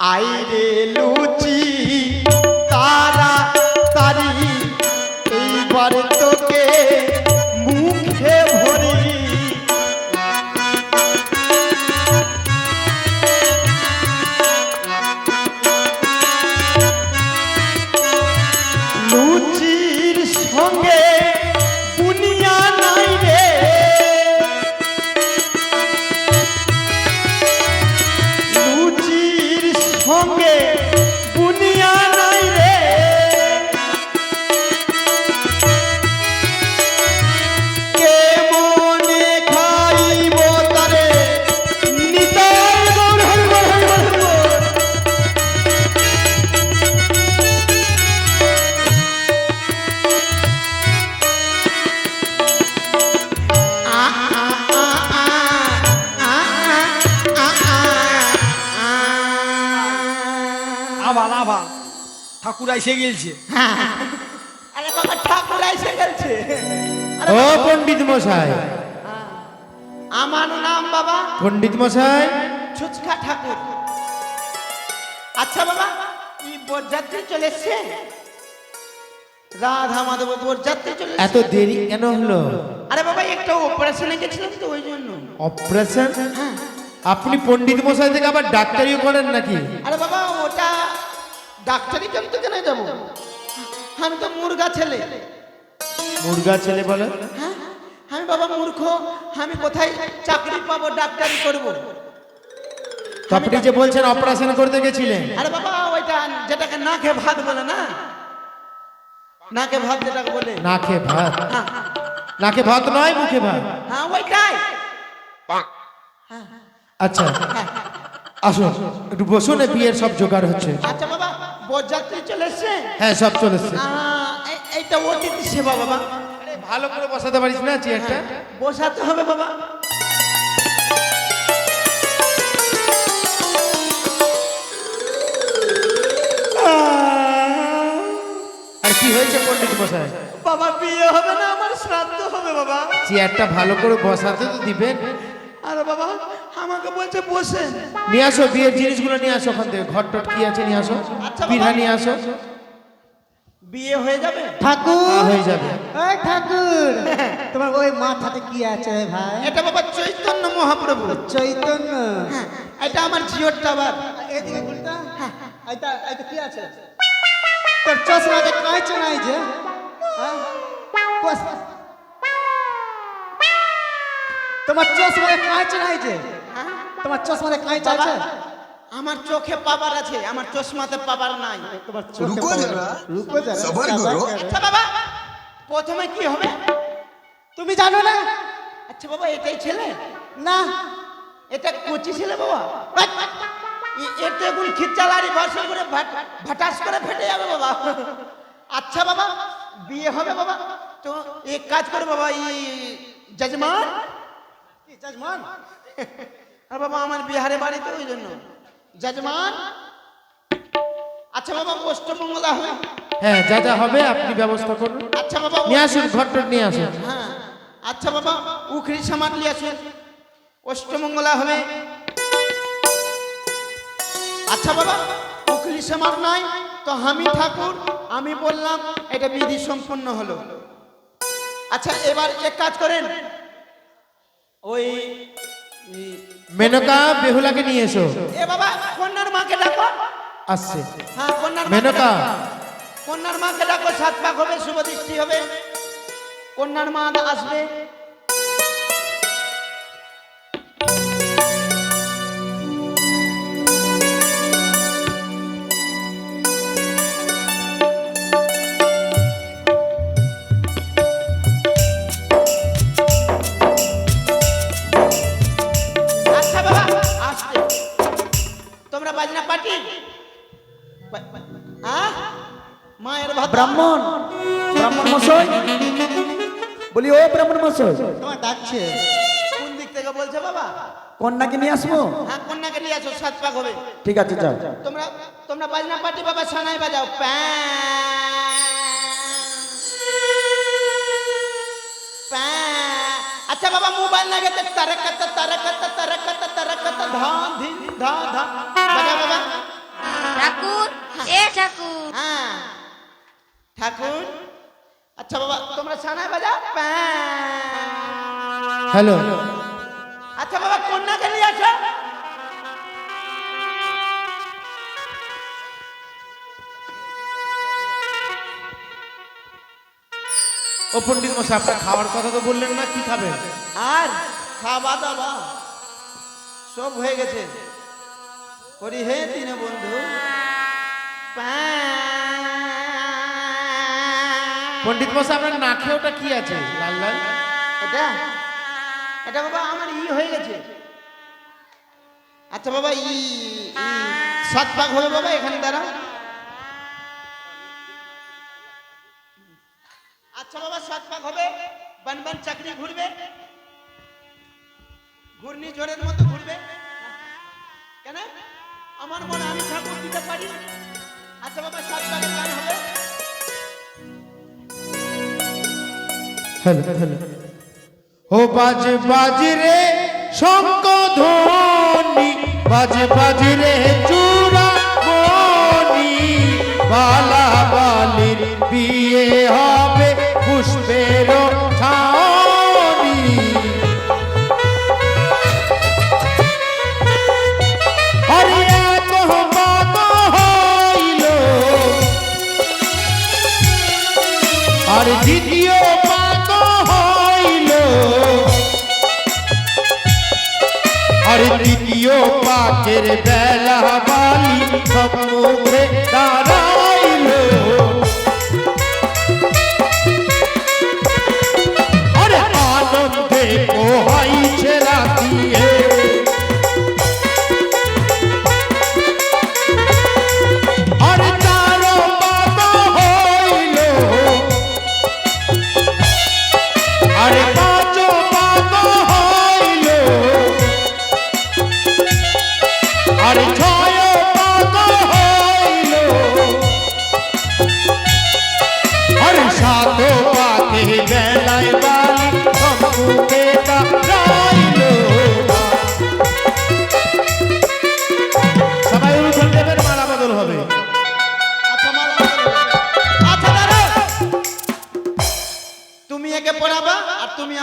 আইরে লুচি। আবার ঠাকুর এসে গেলছে। আরে বাবা ঠাকুর এসে আরে ও পণ্ডিত মশাই। আমার নাম বাবা। পণ্ডিত মশাই। ছুচকা ঠাকুর। আচ্ছা বাবা এই বরযাত্রী চলে এসছে? রাধা মাধব বরযাত্রী চলে এত দেরি কেন হলো? আরে বাবা একটা অপারেশনে গেছিলাম তো ওই জন্য। অপারেশন আপনি পণ্ডিত মশাই থেকে আবার ডাক্তারিও করেন নাকি? আরে বাবা ওটা ডাক্তারি কেন তো কেন যাব? আমি তো মুরগা ছেলে। মুরগা ছেলে বলে? হ্যাঁ? আমি বাবা মূর্খ আমি কোথায় চাকরি পাবো ডাক্তারি করব? আপনি যে বলছেন অপারেশন করতে গেছিলেন। আরে বাবা ওইটা যেটাকে নাকে ভাত বলে না? নাকে ভাত যেটাকে বলে? নাকে ভাত? হ্যাঁ নাকে ভাত নয় মুখে ভাত। হ্যাঁ ওইটাই। আচ্ছা। আসুন একটু বসুন বিয়ের সব জোগাড় হচ্ছে। আচ্ছা বাবা বরযাত্রী চলে এসছে? হ্যাঁ সব চলেছে আহ, এই- এইটা অতিথি সেবা বাবা। আরে, ভালো করে বসাতে পারিস না চেয়ারটা? বসাতে হবে বাবা। আর কি হয়েছে পণ্ডিত মশাই? বাবা বিয়ে হবে না আমার শ্রাদ্ধ হবে বাবা। চেয়ারটা ভালো করে বসাতে তো দিবেন। আরে বাবা আমাকে বলছে বসে নিয়ে আসো বিয়ের জিনিসগুলো নিয়ে আসো ওখান থেকে। ঘর টট কি আছে নিয়ে আসো। আচ্ছা। পিঠা নিয়ে আসো। বিয়ে হয়ে যাবে? ঠাকুর। হ্যাঁ, হয়ে যাবে। এই ঠাকুর। তোমার ওই মাথাতে কি আছে ভাই? এটা বাবা চৈতন্য মহাপ্রভু। চৈতন্য। হ্যাঁ। এটা আমার জিওর টাওয়ার। এদিকে ঘুরতা এইটা এইটা কি আছে? তোর চশমাতে কাঁচ নাই যে? হ্যাঁ? তোমার চশমায় কাঁচ নাই যে? হ্যাঁ। তোমার চশমারে কাঁচ আছে আমার চোখে পাবার আছে আমার চশমাতে পাবার নাই। তোমার চোখে রুকো জরা রুকো জরা আচ্ছা বাবা প্রথমে কি হবে? তুমি জানো না? আচ্ছা বাবা এটাই ছেলে? না। এটা কচি ছেলে বাবা? এটা এখন খিচালারি বর্ষণ করে ভাটাস করে ফেটে যাবে বাবা। আচ্ছা বাবা বিয়ে হবে বাবা। তো এক কাজ করে বাবা এই জজমান যজমান আর বাবা আমার বিহারে বাড়ি তো ওই জন্য। যজমান আচ্ছা বাবা অষ্টমঙ্গলা হবে হ্যাঁ যা যা হবে আপনি ব্যবস্থা করুন। আচ্ছা বাবা নিয়ে আসুন ঘর নিয়ে আসুন। হ্যাঁ। আচ্ছা বাবা উখরি সামান নিয়ে আসুন। অষ্টমঙ্গলা হবে। আচ্ছা বাবা উখরি সামান নাই। তো আমি ঠাকুর আমি বললাম এটা বিধি সম্পন্ন হলো। আচ্ছা এবার এক কাজ করেন। ওই মেনকা বেহুলাকে নিয়ে এসো। এ বাবা কন্যার মাকে ডাকো। আসছে। হ্যাঁ কন্যার মেনকা। কন্যার মাকে ডাকো সাত পাক হবে শুভ দৃষ্টি হবে। কন্যার মা আসবে। বা- হ্যাঁ মায়ের ভাত ব্রাহ্মণ। ব্রাহ্মণ মশাই? বলি ও ব্রাহ্মণ মশাই। তোমার ডাকছে। কোন দিক থেকে বলছে বাবা? কন্যাকে নিয়ে আসব? হ্যাঁ কন্যাকে নিয়ে আসো সাত পাক হবে। ঠিক আছে যাও। তোমরা তোমরা বাজনা পার্টি বাবা সানাই বাজাও। প্যাঁ। প্যাঁ। আচ্ছা বাবা মোবাইল না গেছে তারকাতা তারকাতা তারকাতা তারকাতা ধা ধিন ধা ধা। বাজা বাবা। ঠাকুর এ ঠাকুর। হ্যাঁ। ঠাকুর। আচ্ছা বাবা তোমরা সানায় বাজা প্যাঁ। হ্যালো। আচ্ছা বাবা কন্যাকে নিয়ে আসো। ও পণ্ডিত মশাই আপনার খাওয়ার কথা তো বললেন না কি খাবেন? আর খাওয়া দাওয়া সব হয়ে গেছে। করি হে তিনে বন্ধু। পণ্ডিত মশাই আপনার নাকে ওটা কি আছে? লাল লাল? এটা? এটা বাবা আমার ই হয়ে গেছে। আচ্ছা বাবা ই সাত ভাগ হবে বাবা এখানে দাঁড়া আচ্ছা বাবা চাকরি ঘুরবে, ঘূর্ণি মতো ঘুরবে। কেন? আমার মনে আমি ঠাকুর দিতে পারি। আচ্ছা বাবা হবে। ও বাজ বাজ রে, শঙ্খ ধ্বনি, বাজ বাজ রে, চূড়া মনি বালা বালির বিয়ে হবে। পুষ্পের ছাউনি আরে এত হইল। আর দ্বিতীয় পাক হইল। আর তৃতীয় পাকের বেলা বালি সম্মুখে দাঁড়াইল আরে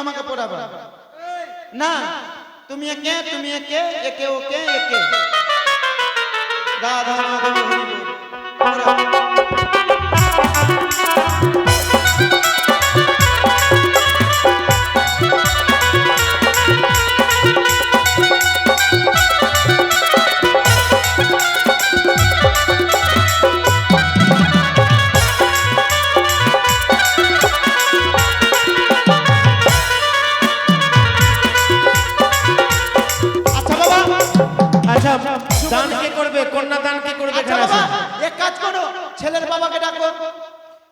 আমাকে পড়াবা। না তুমি একে তুমি একে একে ওকে একে। রাধা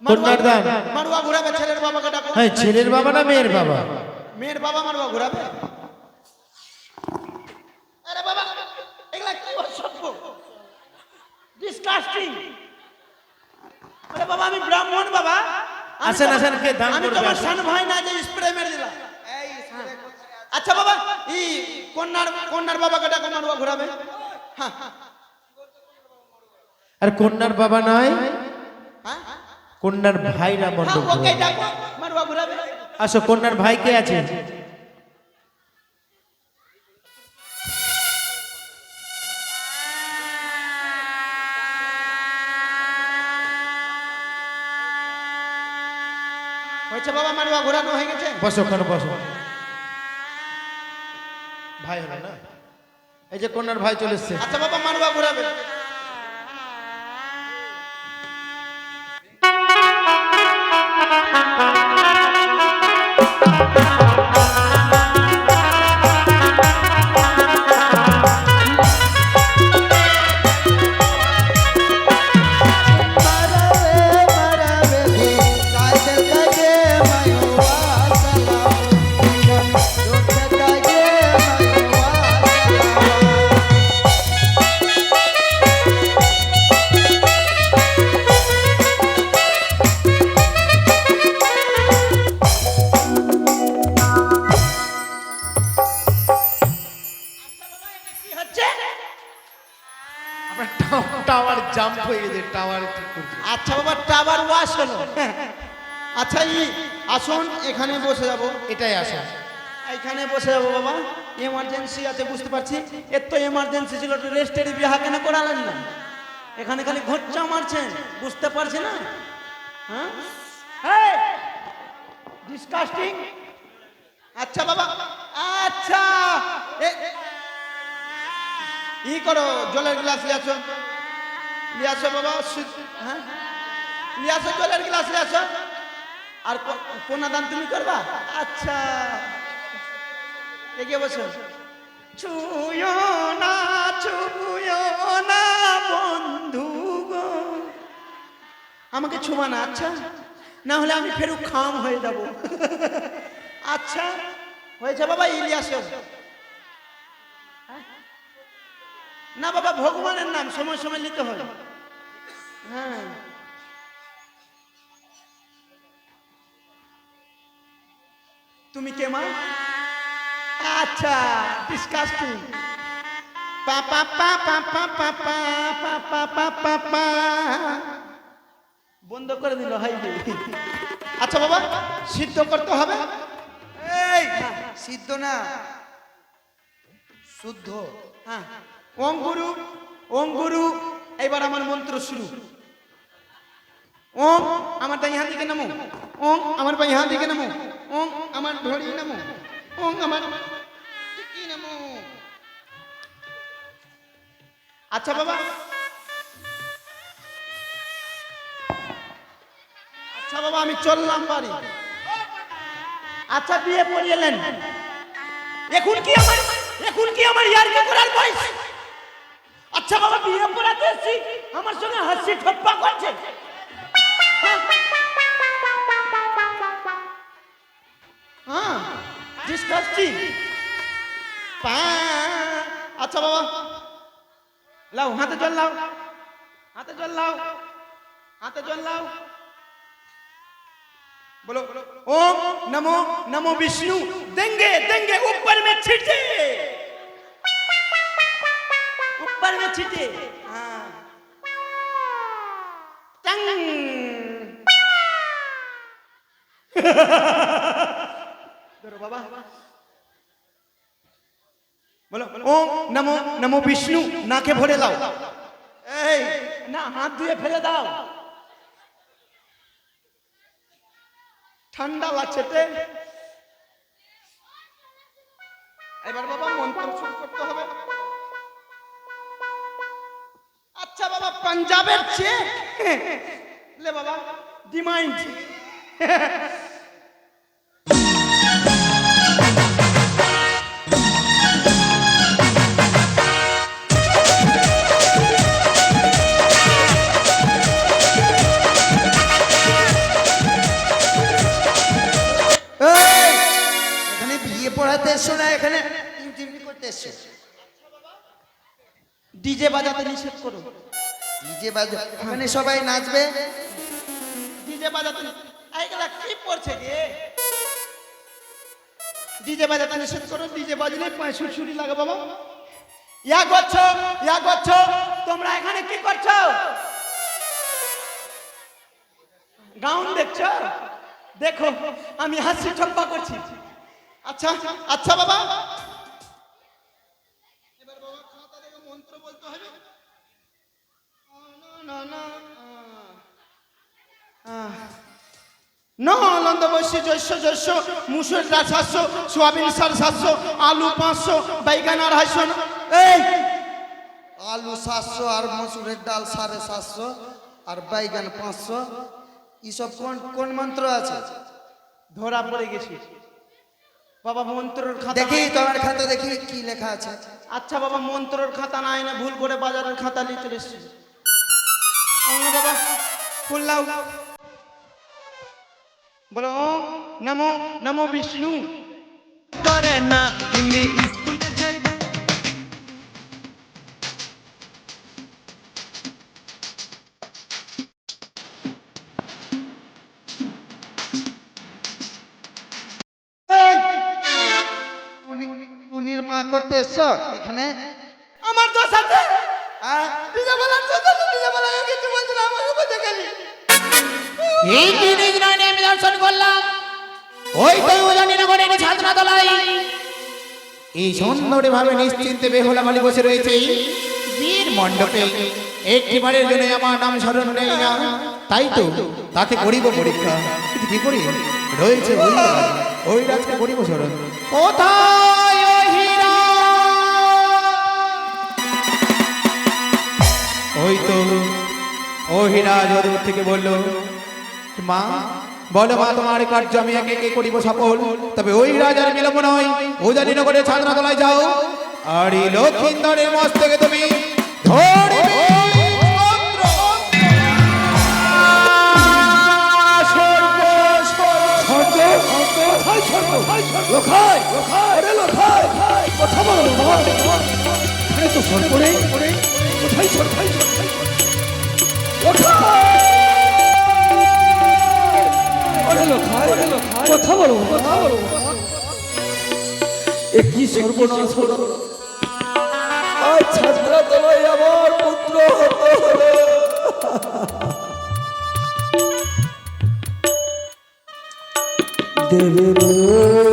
কন্যার দান? মারুয়া ঘুরাবে ছেলের বাবাকে ডাকো হ্যাঁ ছেলের বাবা না মেয়ের বাবা? মেয়ের বাবা মারুয়া ঘুরাবে? আরে বাবা এগুলা কি অসভ্য? ডিসকাস্টিং আরে বাবা আমি ব্রাহ্মণ বাবা। আসেন, আসেন, কে দান আমি তোমার সান ভাই না যে স্প্রে মেরে দিলাম। আচ্ছা। বাবা ই কন্যার কন্যার বাবাকে ডাকো মারুয়া ঘুরাবে? হ্যাঁ। আর কন্যার বাবা নয়? কন্যার ভাইরা হ্যাঁ মণ্ডপ মারুয়া ঘুরাবে আসো কন্যার ভাই কে আছে? হয়েছে বাবা মারুয়া ঘোরানো হয়ে গেছে। বসো ওখানে বসো। ভাই হলো না? এই যে কন্যার ভাই চলে এসছে। আচ্ছা বাবা মারুয়া ঘোরাবে টাওয়ার জাম্প হয়ে গেছে টাওয়ার আচ্ছা বাবা টাবার ওয়াশ হলো। আচ্ছা ই আসুন এখানে বসে যাব। এটাই আসা এখানে বসে যাব বাবা। এমার্জেন্সি আছে বুঝতে পারছি। এর তো এমার্জেন্সি ছিল রেস্টের বিহা কেন করালেন না? এখানে খালি ঘচ্চা মারছেন বুঝতে পারছি না? হ্যাঁ? ডিসকাস্টিং আচ্ছা বাবা আচ্ছা। ই করো জলের গ্লাস লিয়ে আসো বাবা হ্যাঁ? লিয়ে আসো জলের গ্লাস আসো। আর কোনা দান তুমি করবা? আচ্ছা। এগিয়ে বসো। ছুঁয়ো না ছুঁয়ো না বন্ধু গো। আমাকে ছুবা না আচ্ছা। না হলে আমি ফেরু খাম হয়ে যাব। আচ্ছা। হয়েছে বাবা ইলিয়াস না বাবা ভগবানের নাম সময় সময় নিতে হয় হ্যাঁ তুমি কে মা আচ্ছা ডিসকাস্টিং পা পা পা পা পা পা পা পা পা পা পা পা বন্ধ করে দিল হাই আচ্ছা বাবা সিদ্ধ করতে হবে এই সিদ্ধ না শুদ্ধ হ্যাঁ ওম গুরু ওম গুরু এবার আমার মন্ত্র শুরু ওম, আমার তাই দিকে নামো। ওম, আমার ভাই হাত দিকে নামো। ওম, আমার ধরি নামো। ওম, আমার নামো। আচ্ছা বাবা। আচ্ছা বাবা, আমি চললাম বাড়ি। আচ্ছা বিয়ে পড়িয়েলেন এখন কি আমার এখন কি আমার ইয়ারকে করার বয়স? আচ্ছা বাবা, বিয়ে পড়াতে এসছি। আমার সঙ্গে হাসি ঠপ্পা করছে। ডিসকাস্টিং আচ্ছা বাবা লাও হাতে জল লাও হাতে জল লাও হাতে জল লাও बोलो ओम नमो नमो विष्णु देंगे देंगे ऊपर में छिटे ऊपर में छिटे हाँ टंग ধরো বাবা। বলো ওম নমো নমো বিষ্ণু নাকে ভরে দাও। এই না হাত দিয়ে ফেলে দাও। ঠান্ডা লাগছে এবার বাবা মন্ত্র শুরু করতে হবে। আচ্ছা বাবা পাঞ্জাবের লে বাবা ডিমাইন্ড এসছো না এখানে টিমটিমটি করতে এসছো। ডিজে বাজাতে নিষেধ করো। ডিজে বাজো এখানে সবাই নাচবে। ডিজে বাজাতে এইগুলা কি পড়ছে গে ডিজে বাজাতে নিষেধ করো ডিজে বাজলে পায়ে সুরসুরি লাগে বাবা। ইয়া করছ ইয়া করছ তোমরা এখানে কি করছ? গাউন দেখছ? দেখো আমি হাসি ঠপ্পা করছি। আচ্ছা আচ্ছা বাবা। এবার বাবা খাতা থেকে মন্ত্র বলতে হবে। না না নলন্দ বৈশ্য জৈশ্য জৈশ্য মুসুর ডাল সাতশো সোয়াবিন সার সাতশো আলু পাঁচশো বাইগান আড়াইশো এই! আলু সাতশো আর মসুরের ডাল সাড়ে সাতশো আর বাইগান পাঁচশো। এইসব কোন কোন মন্ত্র আছে? ধরা পড়ে গেছি। বাবা মন্ত্রের খাতা দেখি তোমার খাতা দেখি কি লেখা আছে? আচ্ছা বাবা মন্ত্রের খাতা নাই না ভুল করে বাজারের খাতা নিয়ে চলে এসেছি বাবা খুললাও বলো নমো নমো বিষ্ণু। করে না বলছি না আমাকে বলতে গেলি এই জিনিস নয় আমি দর্শন করলাম। ওই তো উজানিনগরের এই সুন্দরী ভাবে নিশ্চিন্তে বেহুলা মালি বসে রয়েছে। বীর মণ্ডপে। একটি বারের জন্য আমার নাম স্মরণ নেই না। তাই তো তাকে করিব পরীক্ষা। কি করি রয়েছে ওই ওই রাজকে করিব স্মরণ। কোথায়? ওই তো ও হীরা যদুর থেকে বলল মা বলো মা তোমার কার্য আমি একে একে করিব সফল। তবে ওই রাজার বিলম্ব নয়। জানি নগরে ছাত্রাতলায় যাও। আর এই লক্ষিন্দরের মস্তকে তুমি ধরিবে। চন্দ্র। সর্ব, সর্ব, কথা বলো। কথা বলো এ কি সর্বনাশ হলো? আজ ছাত্রাতলায় আমার পুত্র হত হলো। দেবের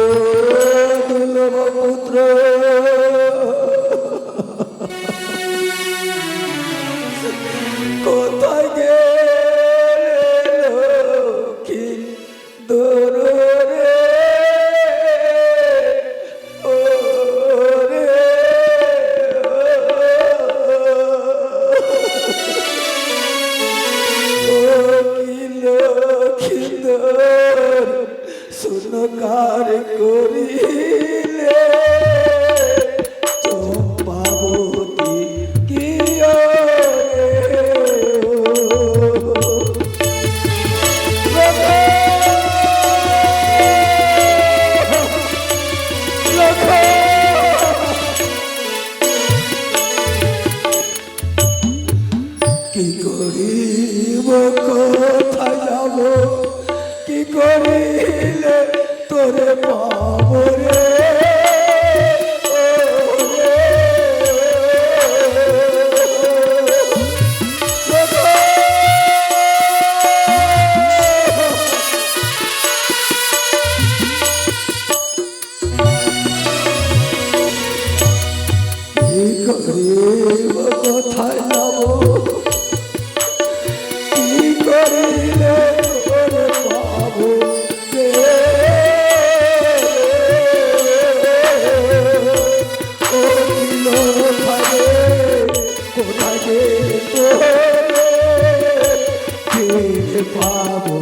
পাবো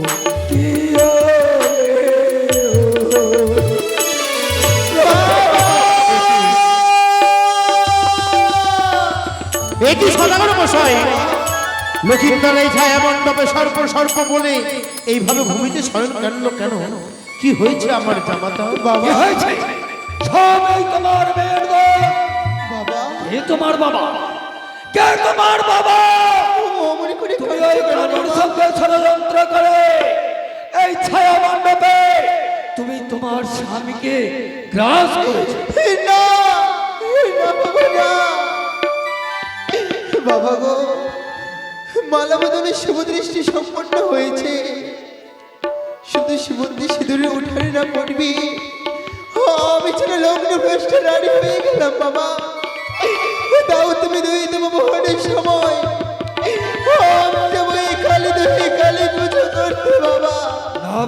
কি ও এটি সদাগর মশাই? লক্ষিন্দর এই ছায়া মণ্ডপে সর্প সর্প বলে এইভাবে ভূমিতে শয়ন কাটল কেন? কি হয়েছে আমার জামাতা? বাবা হয়েছে? সব তোমার মেয়ের দোষ। কে তোমার বাবা? কে তোমার বাবা? অমনি করে তুমি ওই কানুর সঙ্গে ষড়যন্ত্র করে এই ছায়া মণ্ডপে তুমি তোমার স্বামীকে গ্রাস করেছ। না বাবা গো মালা বদলে শুভ দৃষ্টি সম্পন্ন হয়েছে। শুধু সুবন্ধি সিঁদুরে উঠানে না পড়বি। আমি ছেলে লগ্ন ভ্রষ্ট রানী হয়ে গেলাম বাবা। দাও তুমি দুই মোহনের সময়।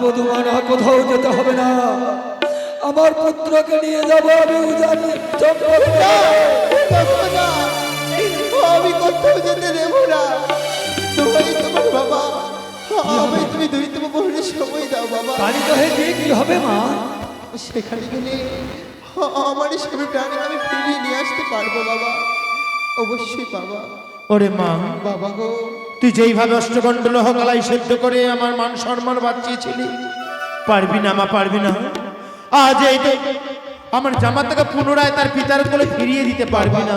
বধুমা না কোথাও যেতে হবে না। আমার পুত্রকে নিয়ে যাব আমি জানি না, বাবা, না। আমি কোথাও যেতে দেবো না। তোমার বাবা আমি তুমি দুই তোমার বহুরের সময় দাও বাবা। কি হবে মা? সেখানে গেলে আমার স্বামী প্রাণীকে আমি ফিরিয়ে নিয়ে আসতে পারব বাবা। অবশ্যই বাবা। ওরে মা। বাবা গো। তুই যেইভাবে অষ্টকণ্ঠল হকালাই সেদ্ধ করে আমার মান সম্মান বাঁচিয়েছিলি পারবি না মা পারবি না। আজ এই তো আমার জামাতাকে পুনরায় তার পিতার কোলে ফিরিয়ে দিতে পারবি না।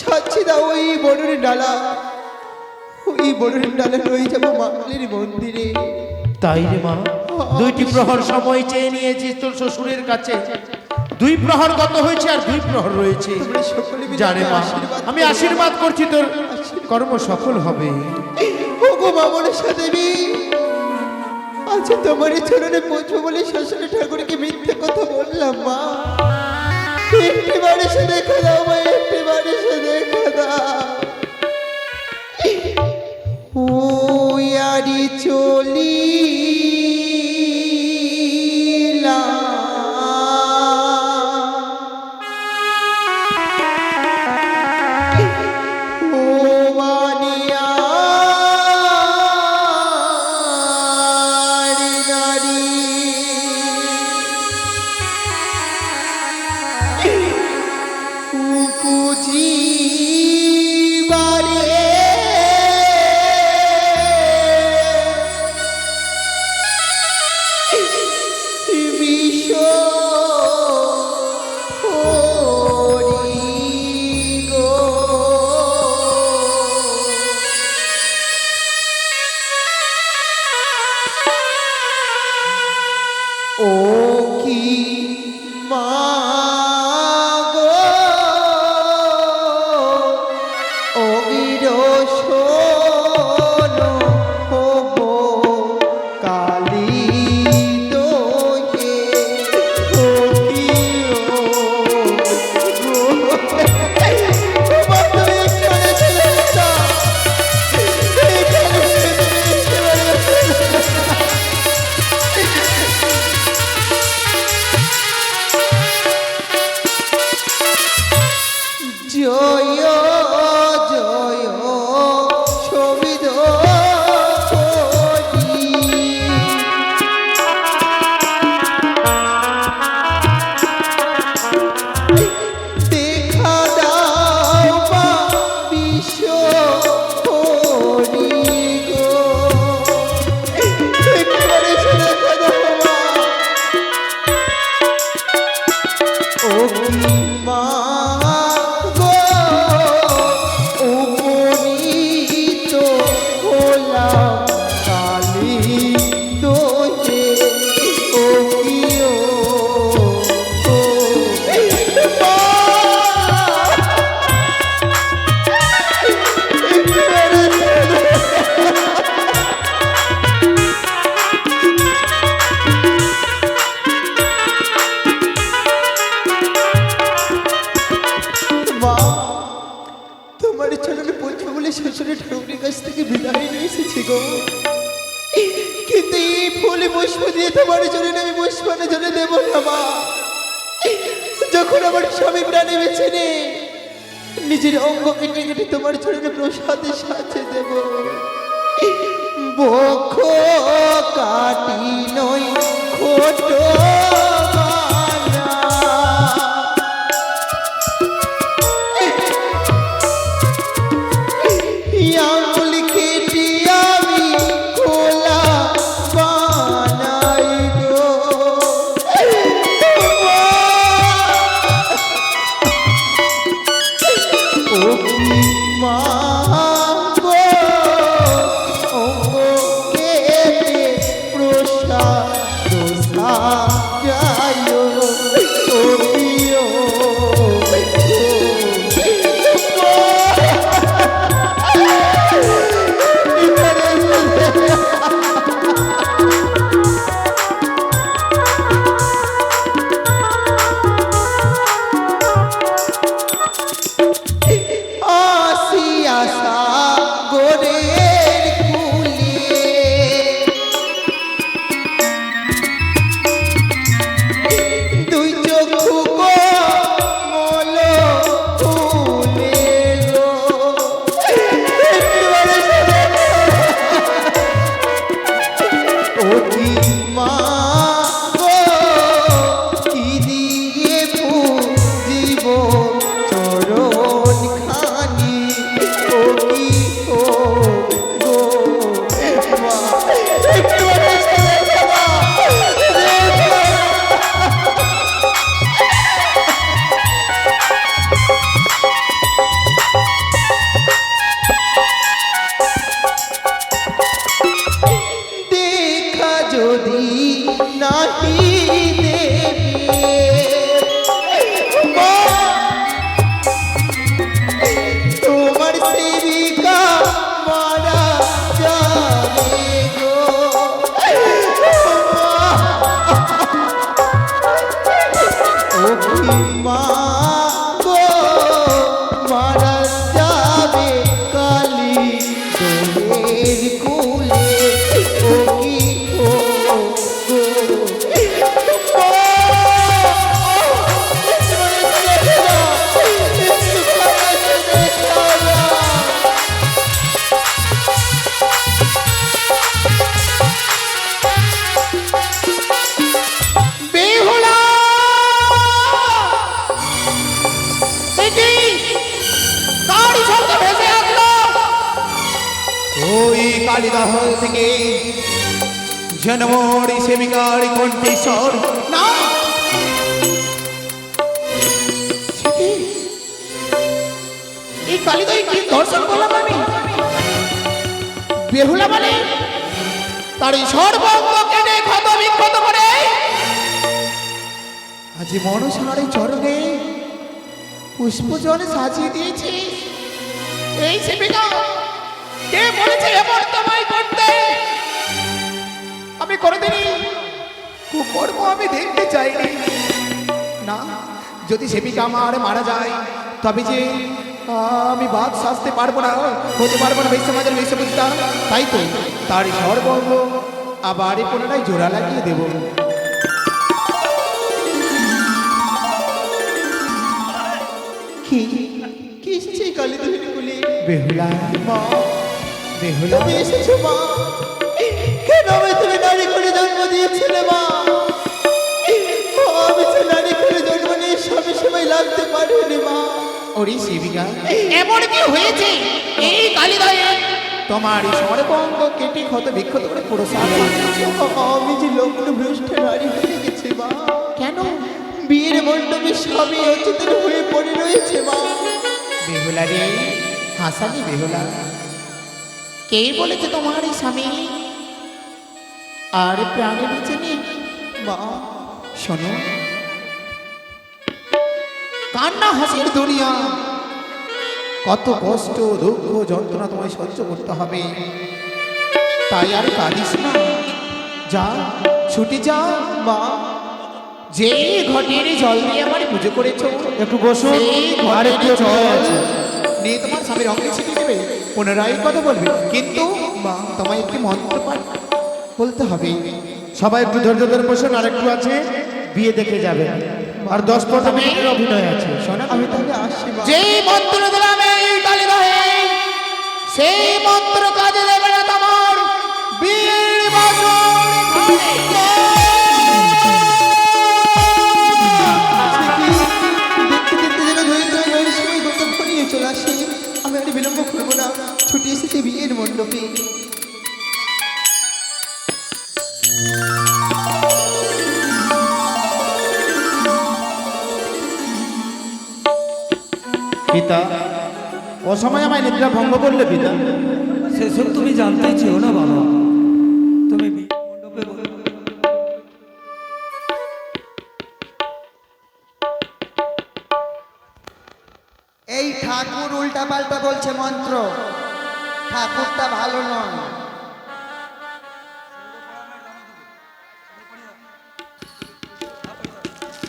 সাচ্ছি দাও ওই বড়ের ডালা। ওই বড়ের ডালা রয়ে যাব মাকালের মন্দিরে। তাই রে মা দুইটি প্রহর সময় চেয়ে নিয়েছিস তোর শ্বশুরের কাছে। দুই প্রহর গত হয়েছে আর দুই প্রহর রয়েছে। জানে মা আমি আশীর্বাদ করছি তোর কর্ম সফল হবে। তোমার চরণে পৌঁছবো বলে ঠাকুরকে মিথ্যে কথা বললাম, মা। একটি বার সে দেখা দাও একটি বার সে দেখা দাও। ওই আরি চলি। তোমার চরণে আমি পুষ্পানে জন্য দেবো না মা যখন আমার স্বামী প্রাণে বেছে নে, নিজের অঙ্গ কেটে কেটে তোমার চরণে প্রসাদের সাথে দেব। বক্ষ কাটি নই খোট মা Ele জনমরি সেবিকার কণ্ঠেশ্বর না? এই কালিদাই কি দর্শন করলাম আমি? বেহুলা মানে তার সর্বঙ্গ কেটে ক্ষত বিক্ষত করে। আজ মনসারে চরণে পুষ্পজল সাজিয়ে দিয়েছে। এই সেবিকা কে বলেছে এমন তোমায় করতে? আমি কোনোদিনই কুকর্ম আমি দেখতে চাইনি। না, যদি সেবিকা আমার মারা যায়, তবে যে আমি বাদ সাজতে পারব না, হতে পারব না বিশ্বমাজের বিশ্ববিদ্যা তাই তো তার সর্বঙ্গ আবার পুনরায় জোড়া লাগিয়ে দেবো। কি? কি এসেছে এই কালী দেবীর কুলে? বেহুলা মা, বেহুলা তুমি এসেছ মা। কেন তুমি নারী করে জন্ম দিয়েছিলে মা। আমি তো নারী করে জন্ম নিয়ে স্বামী সময় লাগতে পারিনি মা। ওরে সেবিকা এমন কি হয়েছে? এই কালিদায়ে তোমার সর্বঙ্গ কেটে ক্ষত বিক্ষত করে পুরো আমি যে লগ্ন ভ্রষ্ট নারী হয়ে গেছি মা। কেন? বিয়ের মণ্ডপে স্বামী অচেতন হয়ে পড়ে রয়েছে মা। বেহুলা রে হাসানি বেহুলা। কে বলেছে তোমার এই স্বামী? আর প্রাণে বেঁচে নেই মা শোনো। কান্না হাসির দুনিয়া। কত কষ্ট দুঃখ যন্ত্রণা তোমায় সহ্য করতে হবে। তাই আর কাঁদিস না। যা ছুটি যা মা। যে ঘটের জল দিয়ে আমার পুজো করেছ একটু বসো। একটু জল নিয়ে তোমার স্বামীর অঙ্গে ছিটিয়ে দেবে। পুনরায় কথা বলবে। কিন্তু মা তোমায় একটি মন্ত্র পাঠ বলতে হবে। সবাই একটু ধৈর্য ধরে বসুন আর একটু আছে বিয়ে দেখে যাবে। আর দশ পনেরো মিনিটের অভিনয় আছে। শোনো আমি তাহলে আসছি যেই মন্ত্র দিলাম এই কালিদাহে সেই মন্ত্র কাজে দেবে না তোমার। বীর বাসন দেখতে দেখতে যেন ধৈর্য নয় নিয়ে চলে আসে আমি আর বিলম্ব করব না। ছুটি এসেছে বিয়ের মণ্ডপে। পিতা। অসময় আমায় নিদ্রা ভঙ্গ করলে পিতা। সেসব তুমি জানতে চেও না বাবা। তুমি বিয়ে মণ্ডপে বসো। এই ঠাকুর উল্টা পাল্টা বলছে মন্ত্র। ঠাকুরটা ভালো নয়।